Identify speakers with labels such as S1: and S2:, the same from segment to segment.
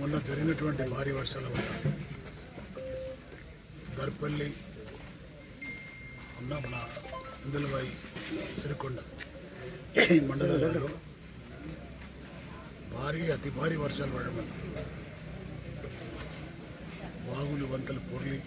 S1: మొన్న జరిగినటువంటి భారీ వర్షాల వల్ల దర్పల్లి ఉన్న మన ఇందలవాయి సిరికొండ ఈ మండలాలలో భారీ అతి భారీ వర్షాలు పడడం వల్ల వాగులు వంతలు పొర్లి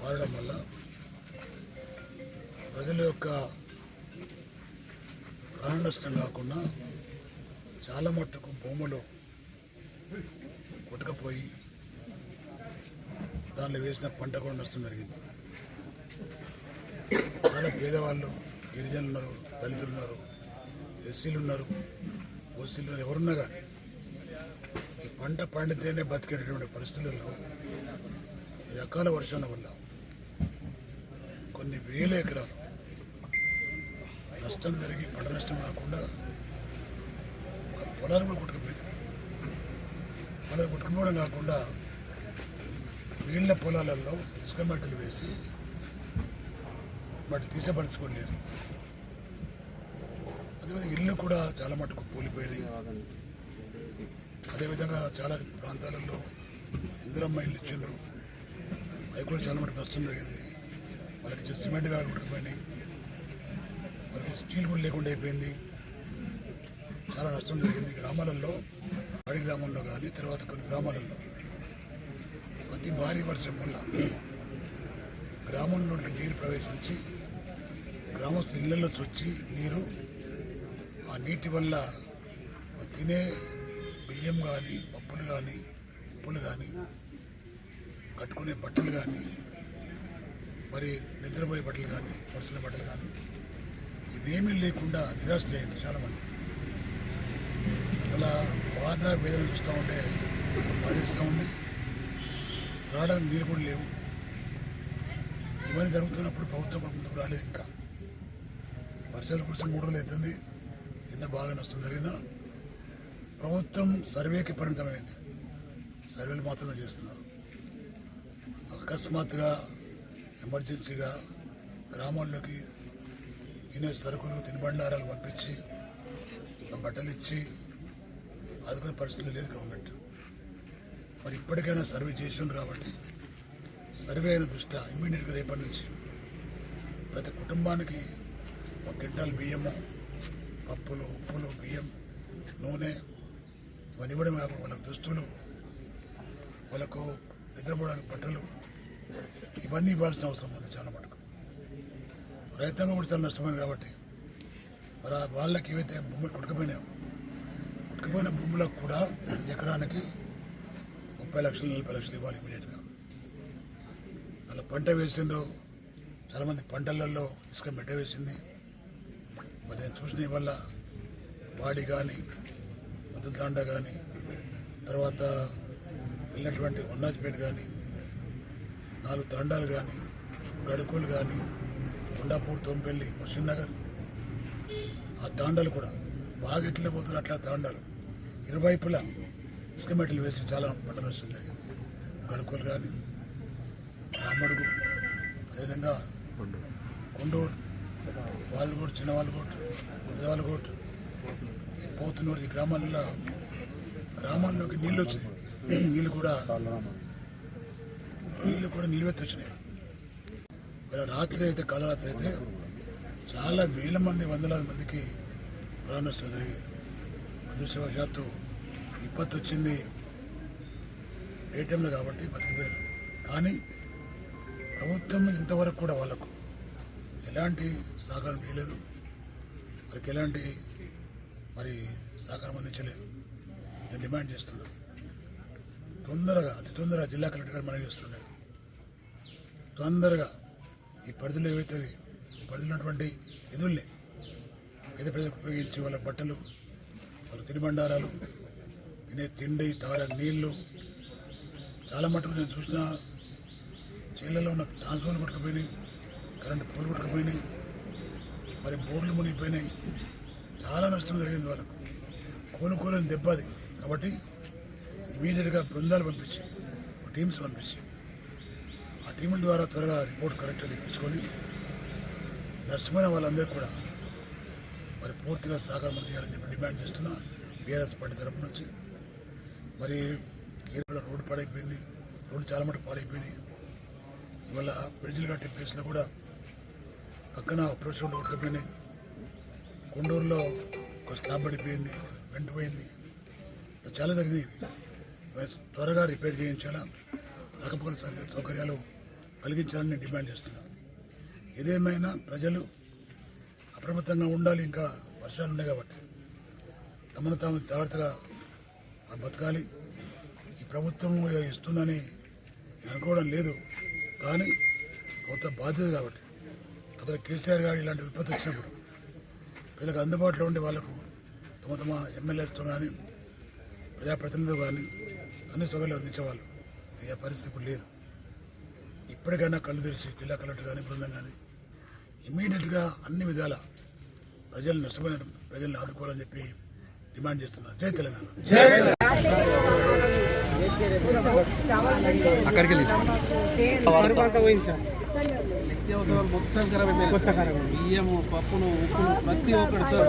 S1: పారడం వల్ల ప్రజల యొక్క ప్రాణ నష్టం కాకుండా చాలా మట్టుకు భూములు కొట్టుకపోయి దానిలో వేసిన పంట కూడా నష్టం జరిగింది. చాలా పేదవాళ్ళు గిరిజనులు ఉన్నారు దళితులు ఉన్నారు ఎస్సీలు ఉన్నారు ఓసీలు ఎవరున్నా కానీ ఈ పంట పండితేనే బతికేటటువంటి పరిస్థితుల్లో ఈ అకాల వర్షాల వల్ల కొన్ని వేల ఎకరాలు నష్టం జరిగి పంట నష్టం కాకుండా పొలాలు కూడా కొట్టుకుపోయింది పొలాలు కొట్టుకుపోవడం కాకుండా నీళ్ళ పొలాలలో ఇసుక మట్టలు వేసి వాటిని తీసపరచుకోలేరు అదేవిధంగా ఇల్లు కూడా చాలా మటుకు కూలిపోయినాయి అదేవిధంగా చాలా ప్రాంతాలలో ఇందిరమ్మ ఇల్లు ఇచ్చిండ్రు. అవి కూడా చాలా మటుకు నష్టం జరిగింది. వాళ్ళకి సిమెంట్ గారు ఉడికిపోయినాయి. వాళ్ళకి స్టీల్ కూడా లేకుండా అయిపోయింది. చాలా నష్టం జరిగింది గ్రామాలలో. వాడి గ్రామంలో కానీ తర్వాత కొన్ని గ్రామాలలో. అతి భారీ వర్షం వల్ల గ్రామంలో నీరు ప్రవేశించి గ్రామస్తుల ఇళ్ళలో వచ్చి నీరు ఆ నీటి వల్ల తినే బియ్యం కానీ పప్పులు కానీ ఉప్పులు కానీ కట్టుకునే బట్టలు కానీ మరి నిద్రపోయే బట్టలు కానీ పరుచుల బట్టలు కానీ ఇవేమీ లేకుండా నిరాశలయ్యారు చాలామంది. అలా బాధ వేదన చూస్తూ ఉంటే బాధిస్తూ ఉంది. త్రాడానికి నీరు కూడా లేవు. ఇవన్నీ జరుగుతున్నప్పుడు ప్రభుత్వం ముందుకు రాలేదు ఇంకా. వర్షాలు కురిసి మూడు రోజులు అవుతుంది. నిన్న బాగా నష్టం జరిగినా ప్రభుత్వం సర్వేకి పరిమితమైంది. సర్వేలు మాత్రమే చేస్తున్నారు. అకస్మాత్తుగా ఎమర్జెన్సీగా గ్రామాల్లోకి తినే సరుకులు తినుబండారాలు పంపించి బట్టలు ఇచ్చి ఆదుకునే పరిస్థితులు లేదు గవర్నమెంట్. మరి ఇప్పటికైనా సర్వే చేసిండ్రు కాబట్టి సర్వే దృష్ట్యా ఇమ్మీడియట్గా రేపటి నుంచి ప్రతి కుటుంబానికి ఒక క్వింటాల్ బియ్యము పప్పులు ఉప్పులు బియ్యం నూనె ఇవన్నీ ఇవ్వడం కాకుండా వాళ్ళకి దుస్తులు వాళ్ళకు నిద్రపోవడానికి బట్టలు ఇవన్నీ ఇవ్వాల్సిన అవసరం ఉంది చాలా మటుకు. రైతాంగం కూడా చాలా నష్టమైంది కాబట్టి మరి వాళ్ళకి ఏవైతే భూములు కొట్టుకుపోయినాయో కొట్టుకుపోయిన భూములకు కూడా ఎకరానికి ముప్పై లక్షలు నలభై లక్షలు ఇవ్వాలి ఇమీడియట్గా అలా పంట వేసిండ్రు. చాలామంది పంటలలో ఇసుక మెట్ట వేసింది. మరి నేను చూసిన వల్ల వాడి కానీ మధుదాండ కానీ తర్వాత వెళ్ళినటువంటి ఉన్నాజ్పేట కానీ నాలుగు తండాలు కానీ గడుకులు కానీ కొండాపూర్ తోంపల్లి ముస్లిం నగర్ ఆ తాండాలు కూడా బాగా ఎట్లా పోతున్నారు అట్లా తాండాలు. ఇరువైపులా ఇసుక మెట్టలు వేసి చాలా పంట నష్టం జరిగింది గడుకులు కానీ అమ్మడుగు అదేవిధంగా కొండూరు వాళ్ళగోట్ చిన్న వాళ్ళగోట్ పెద్దవాళ్ళగోట్ ఈ ఈ గ్రామాలలో గ్రామాల్లోకి నీళ్ళు వచ్చినాయి. నీళ్ళు కూడా నీళ్ళు కూడా నిలువెత్తి వచ్చినాయి రాత్రి అయితే కాలరాత్రి అయితే చాలా వేల మంది వందలాది మందికి ప్రాణ నష్టం జరిగింది అదృష్టవశాత్తు విపత్తు వచ్చింది. ఏ టైంలో కాబట్టి బతికిపోయారు. కానీ ప్రభుత్వం ఇంతవరకు కూడా వాళ్ళకు ఎలాంటి సహకారం చేయలేదు. వారికి ఎలాంటి మరి సహకారం అందించలేదు. నేను డిమాండ్ చేస్తున్నాను. తొందరగా అతి తొందరగా జిల్లా కలెక్టర్ గారు మనం చేస్తున్నాను తొందరగా ఈ పరిధిలో ఏవైతే ఈ పరిధిలో ఉన్నటువంటి నిధుల్ని పేద ప్రజలకు ఉపయోగించి వాళ్ళ బట్టలు వాళ్ళ తినుబండారాలు తినే తిండి తాగడానికి నీళ్ళు చాలా మటుకు నేను చూసిన చేళ్ళలో ఉన్న ట్రాన్స్ఫార్మర్ కొట్టుకుపోయినాయి కరెంటు పోలు కొట్టుకుపోయినాయి మరి బోర్లు మునిగిపోయినాయి. చాలా నష్టం జరిగింది వాళ్ళకు. కోలుకోలేని దెబ్బ అది. కాబట్టి ఇమీడియట్గా బృందాలు పంపించి టీమ్స్ పంపించి ఆ టీముల ద్వారా త్వరగా రిపోర్ట్ కరెక్ట్గా తెప్పించుకొని నష్టమైన వాళ్ళందరికీ కూడా మరి పూర్తిగా సహకారం చేయాలని చెప్పి డిమాండ్ చేస్తున్నా బీఆర్ఎస్ పార్టీ తరపు నుంచి. మరి కేరళ రోడ్డు పాడైపోయింది రోడ్డు చాలా మటుకు పాడైపోయింది. ఇవాళ బ్రిడ్జిలు కట్టే ప్లేస్లో కూడా పక్కన అప్రోచ్ రోడ్డు ఉడకపోయినాయి కొండూరులో ఒక స్లాబ్ పడిపోయింది వెంటపోయింది చాలా తగ్గినాయి త్వరగా రిపేర్ చేయించాలా రాకపోకల సౌకర్యాలు కలిగించాలని నేను డిమాండ్ చేస్తున్నాను ఏదేమైనా ప్రజలు అప్రమత్తంగా ఉండాలి ఇంకా వర్షాలు ఉన్నాయి కాబట్టి. తమను తాము జాగ్రత్తగా బతకాలి. ఈ ప్రభుత్వం ఇస్తుందని అనుకోవడం లేదు. కానీ కొంత బాధ్యత కాబట్టి. అతను కేసీఆర్ గారు ఇలాంటి విపత్తు వచ్చినప్పుడు ప్రజలకు అందుబాటులో ఉండే వాళ్ళకు తమ తమ ఎమ్మెల్యేస్తో కానీ ప్రజాప్రతినిధులు కానీ అన్ని సౌకర్యాలు అందించేవాళ్ళు. ఏ పరిస్థితి ఇప్పుడు లేదు. ఇప్పటికైనా కళ్ళు తెరిచి జిల్లా కలెక్టర్ కానీ బృందం కానీ ఇమీడియట్గా అన్ని విధాల ప్రజలు నష్టపోయిన ప్రజల్ని ఆదుకోవాలని చెప్పి డిమాండ్ చేస్తున్నారు. జై తెలంగాణ.
S2: అక్కడికి
S3: వెళ్ళి
S4: నిత్యావసరాలు మొత్తం ఖరాబ్ అయిపోయాయి
S3: కొత్త ఖరాబ్
S4: బియ్యము పప్పులు ఉప్పులు ప్రతి ఒక్కటి సార్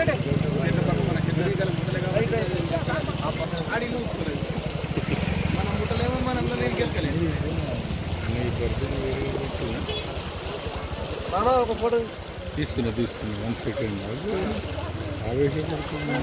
S2: బాబాయ్
S4: కోన మీద ఒప్పు. కోన వెనక్కి పక్కన ఒప్పు. అలా ఊపండి. పడితే ఇక నేను ఒక ఫోటో
S2: తీస్తున్నా తీస్తున్నా వన్ సెకండ్ ఆవేశపడుతున్నా